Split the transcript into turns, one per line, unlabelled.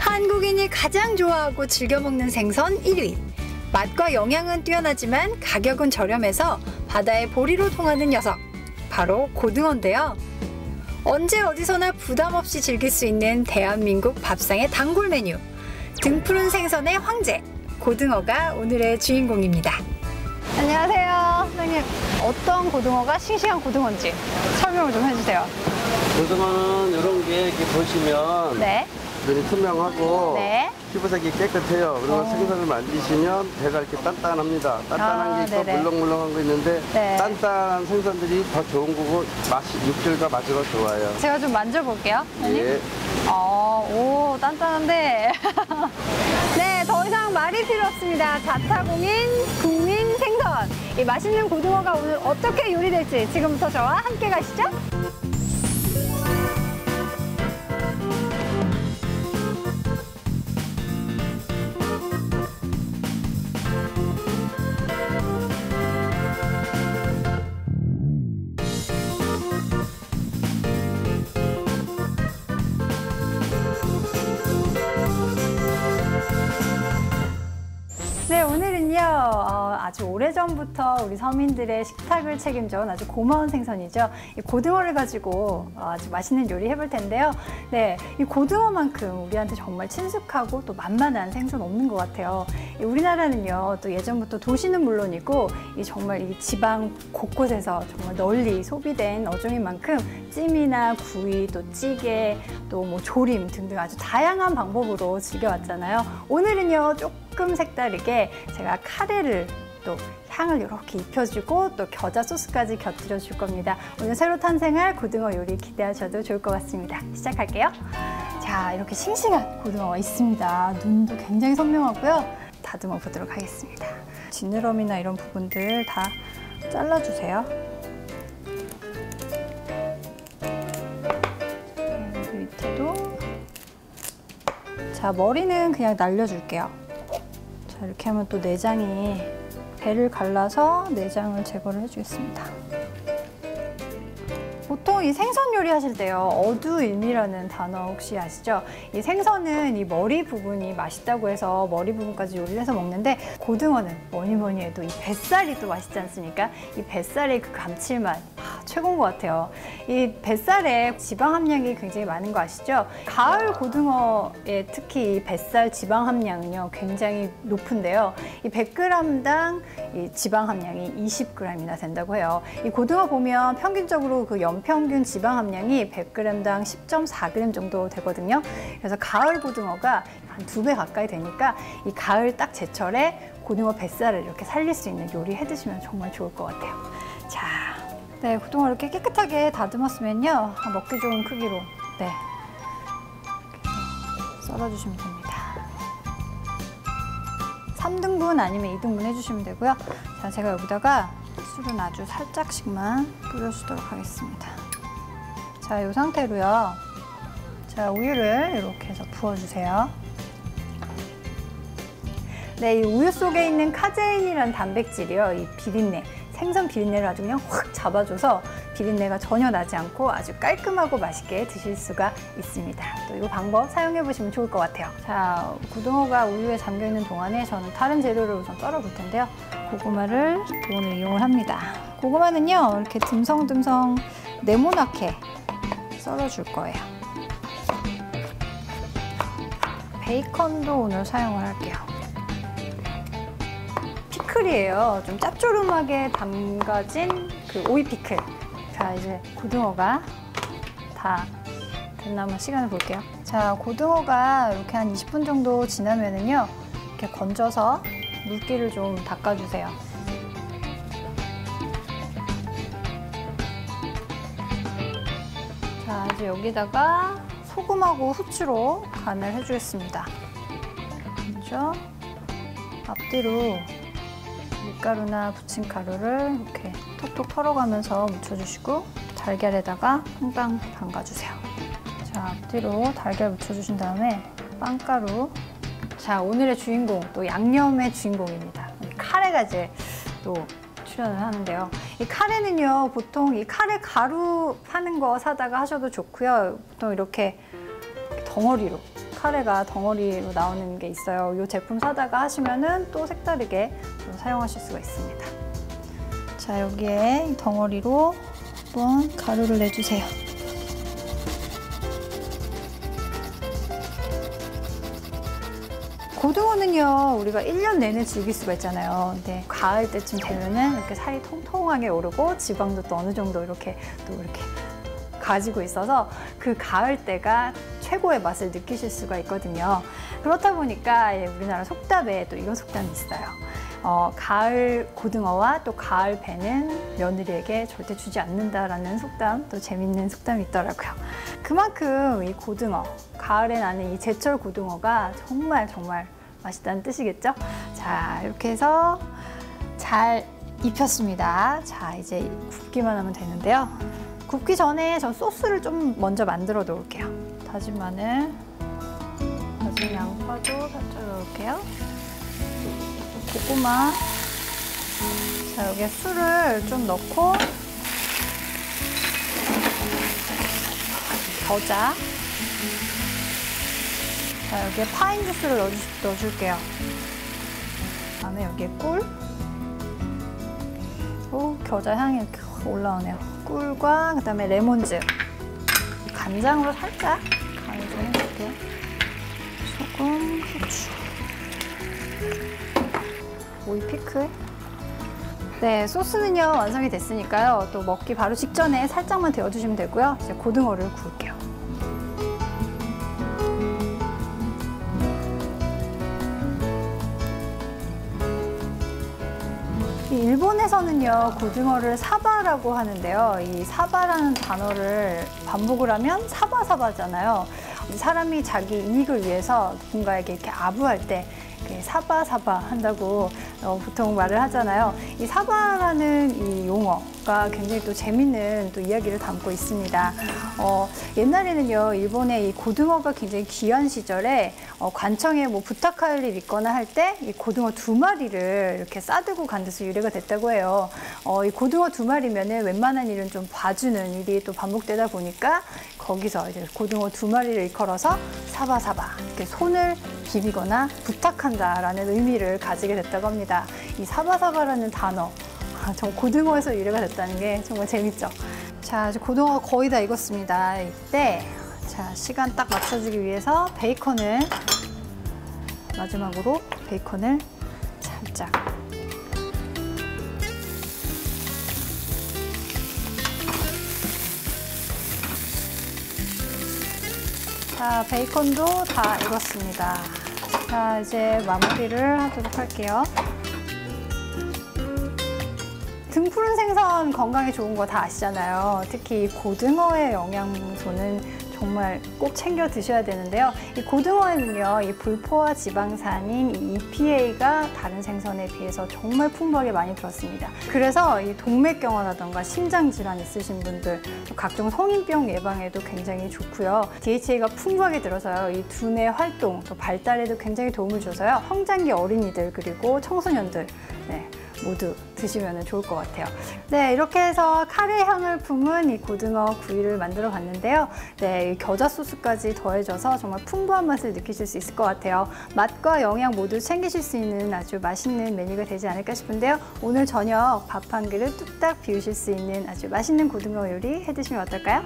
한국인이 가장 좋아하고 즐겨 먹는 생선 1위. 맛과 영양은 뛰어나지만 가격은 저렴해서 바다의 보리로 통하는 녀석. 바로 고등어인데요. 언제 어디서나 부담 없이 즐길 수 있는 대한민국 밥상의 단골 메뉴. 등푸른 생선의 황제. 고등어가 오늘의 주인공입니다. 안녕하세요. 선생님, 어떤 고등어가 싱싱한 고등어인지 설명을 좀 해주세요.
고등어는 이런 게 이렇게 보시면
네.
눈이 투명하고
네.
피부색이 깨끗해요. 그리고
어.
생선을 만지시면 배가 이렇게 단단합니다. 단단한
아,
게 있고
네네.
물렁물렁한 거 있는데
네.
단단한 생선들이 더 좋은 거고 맛이 육질과 맛으로 좋아요.
제가 좀 만져볼게요. 선생님.
예.
어, 오, 단단한데. 네, 더 이상 말이 필요 없습니다. 자타공인 국민 생선. 이 맛있는 고등어가 오늘 어떻게 요리될지 지금부터 저와 함께 가시죠. 네, 오늘은요, 어, 아주 오래전부터 우리 서민들의 식탁을 책임져온 아주 고마운 생선이죠. 이 고등어를 가지고 어, 아주 맛있는 요리 해볼 텐데요. 네, 이 고등어만큼 우리한테 정말 친숙하고 또 만만한 생선 없는 것 같아요. 이 우리나라는요, 또 예전부터 도시는 물론이고, 이 정말 이 지방 곳곳에서 정말 널리 소비된 어종인 만큼 찜이나 구이, 또 찌개, 또 뭐 조림 등등 아주 다양한 방법으로 즐겨왔잖아요. 오늘은요, 조금 색다르게 제가 카레를 또 향을 이렇게 입혀주고 또 겨자 소스까지 곁들여 줄 겁니다. 오늘 새로 탄생할 고등어 요리 기대하셔도 좋을 것 같습니다. 시작할게요. 자, 이렇게 싱싱한 고등어가 있습니다. 눈도 굉장히 선명하고요. 다듬어 보도록 하겠습니다. 지느러미나 이런 부분들 다 잘라주세요. 자, 밑에도 자 머리는 그냥 날려줄게요. 자 이렇게 하면 또 내장이 배를 갈라서 내장을 제거를 해주겠습니다. 보통 이 생선 요리 하실 때요 어두일미라는 단어 혹시 아시죠? 이 생선은 이 머리 부분이 맛있다고 해서 머리 부분까지 요리를 해서 먹는데 고등어는 뭐니 뭐니 해도 이 뱃살이 또 맛있지 않습니까? 이 뱃살의 그 감칠맛 아, 최고인 것 같아요. 이 뱃살에 지방 함량이 굉장히 많은 거 아시죠? 가을 고등어의 특히 이 뱃살 지방 함량은요 굉장히 높은데요. 이 100g당 이 지방 함량이 20g이나 된다고 해요. 이 고등어 보면 평균적으로 그 연평 균 지방 함량이 100g당 10.4g 정도 되거든요. 그래서 가을 고등어가 한 두 배 가까이 되니까 이 가을 딱 제철에 고등어 뱃살을 이렇게 살릴 수 있는 요리 해 드시면 정말 좋을 것 같아요. 자, 네, 고등어 이렇게 깨끗하게 다듬었으면요. 먹기 좋은 크기로 네. 썰어주시면 됩니다. 3등분 아니면 2등분 해주시면 되고요. 자, 제가 여기다가 술은 아주 살짝씩만 뿌려주도록 하겠습니다. 자, 이 상태로요. 자, 우유를 이렇게 해서 부어주세요. 네, 이 우유 속에 있는 카제인이라는 단백질이요. 이 비린내, 생선 비린내를 아주 그냥 확 잡아줘서 비린내가 전혀 나지 않고 아주 깔끔하고 맛있게 드실 수가 있습니다. 또 이 방법 사용해 보시면 좋을 것 같아요. 자, 고등어가 우유에 잠겨 있는 동안에 저는 다른 재료를 우선 썰어 볼 텐데요. 고구마를 오늘 이용을 합니다. 고구마는요, 이렇게 듬성듬성 네모나게 썰어 줄 거예요. 베이컨도 오늘 사용을 할게요. 피클이에요. 좀 짭조름하게 담가진 그 오이 피클. 자, 이제 고등어가 다 됐나 한번 시간을 볼게요. 자, 고등어가 이렇게 한 20분 정도 지나면은요. 이렇게 건져서 물기를 좀 닦아주세요. 자, 이제 여기다가 소금하고 후추로 간을 해주겠습니다. 먼저 앞뒤로 밀가루나 부침가루를 이렇게 톡톡 털어가면서 묻혀주시고 달걀에다가 퐁당 담가주세요. 자, 앞뒤로 달걀 묻혀주신 다음에 빵가루. 자, 오늘의 주인공, 또 양념의 주인공입니다. 이 카레가 이제 또 출연을 하는데요. 이 카레는요, 보통 이 카레 가루 파는 거 사다가 하셔도 좋고요. 보통 이렇게 덩어리로 카레가 덩어리로 나오는 게 있어요. 이 제품 사다가 하시면은 또 색다르게 또 사용하실 수가 있습니다. 자, 여기에 이 덩어리로 한번 가루를 내주세요. 고등어는요, 우리가 1년 내내 즐길 수가 있잖아요. 근데 가을 때쯤 되면은 이렇게 살이 통통하게 오르고 지방도 또 어느 정도 이렇게 또 이렇게 가지고 있어서 그 가을 때가 최고의 맛을 느끼실 수가 있거든요. 그렇다 보니까 예, 우리나라 속담에 또 이런 속담이 있어요. 어, 가을 고등어와 또 가을 배는 며느리에게 절대 주지 않는다라는 속담, 또 재밌는 속담이 있더라고요. 그만큼 이 고등어, 가을에 나는 이 제철 고등어가 정말 정말 맛있다는 뜻이겠죠? 자, 이렇게 해서 잘 입혔습니다. 자, 이제 굽기만 하면 되는데요. 굽기 전에 전 소스를 좀 먼저 만들어 놓을게요. 다진 마늘, 다진 양파도 살짝 넣을게요. 고구마. 자, 여기에 술을 좀 넣고 겨자. 자, 여기에 파인 주스를 넣어주, 넣어줄게요. 그다음에 여기에 꿀. 오, 겨자 향이 올라오네요. 꿀과 그 다음에 레몬즙. 간장으로 살짝 간을 좀 해줄게요. 소금, 후추. 오이 피클. 네, 소스는요 완성이 됐으니까요. 또 먹기 바로 직전에 살짝만 데워주시면 되고요. 이제 고등어를 구울게요. 이 일본에서는요 고등어를 사바라고 하는데요. 이 사바라는 단어를 반복을 하면 사바사바잖아요. 사람이 자기 이익을 위해서 누군가에게 이렇게 아부할 때 사바사바 한다고 어, 보통 말을 하잖아요. 이 사바라는 이 용어가 굉장히 또 재밌는 또 이야기를 담고 있습니다. 어, 옛날에는요 일본의 이 고등어가 굉장히 귀한 시절에 어, 관청에 뭐 부탁할 일 있거나 할 때 이 고등어 두 마리를 이렇게 싸들고 간 데서 유래가 됐다고 해요. 어, 이 고등어 두 마리면은 웬만한 일은 좀 봐주는 일이 또 반복되다 보니까 거기서 이제 고등어 두 마리를 일컬어서 사바사바 이렇게 손을 비비거나 부탁한다라는 의미를 가지게 됐다고 합니다. 이 사바사바라는 단어 아, 정 고등어에서 유래가 됐다는 게 정말 재밌죠. 자, 이제 고등어가 거의 다 익었습니다. 이때 자 시간 딱 맞춰주기 위해서 베이컨을 마지막으로 베이컨을 살짝 자, 베이컨도 다 익었습니다. 자, 이제 마무리를 하도록 할게요. 등 푸른 생선 건강에 좋은 거 다 아시잖아요. 특히 이 고등어의 영양소는 정말 꼭 챙겨 드셔야 되는데요. 이 고등어에는요, 이 불포화 지방산인 이 EPA가 다른 생선에 비해서 정말 풍부하게 많이 들었습니다. 그래서 이 동맥경화라던가 심장 질환 있으신 분들, 또 각종 성인병 예방에도 굉장히 좋고요. DHA가 풍부하게 들어서요, 이 두뇌 활동, 또 발달에도 굉장히 도움을 줘서요. 성장기 어린이들 그리고 청소년들, 네. 모두 드시면 좋을 것 같아요. 네, 이렇게 해서 카레 향을 품은 이 고등어 구이를 만들어 봤는데요. 네, 이 겨자 소스까지 더해져서 정말 풍부한 맛을 느끼실 수 있을 것 같아요. 맛과 영양 모두 챙기실 수 있는 아주 맛있는 메뉴가 되지 않을까 싶은데요. 오늘 저녁 밥 한 그릇 뚝딱 비우실 수 있는 아주 맛있는 고등어 요리 해 드시면 어떨까요?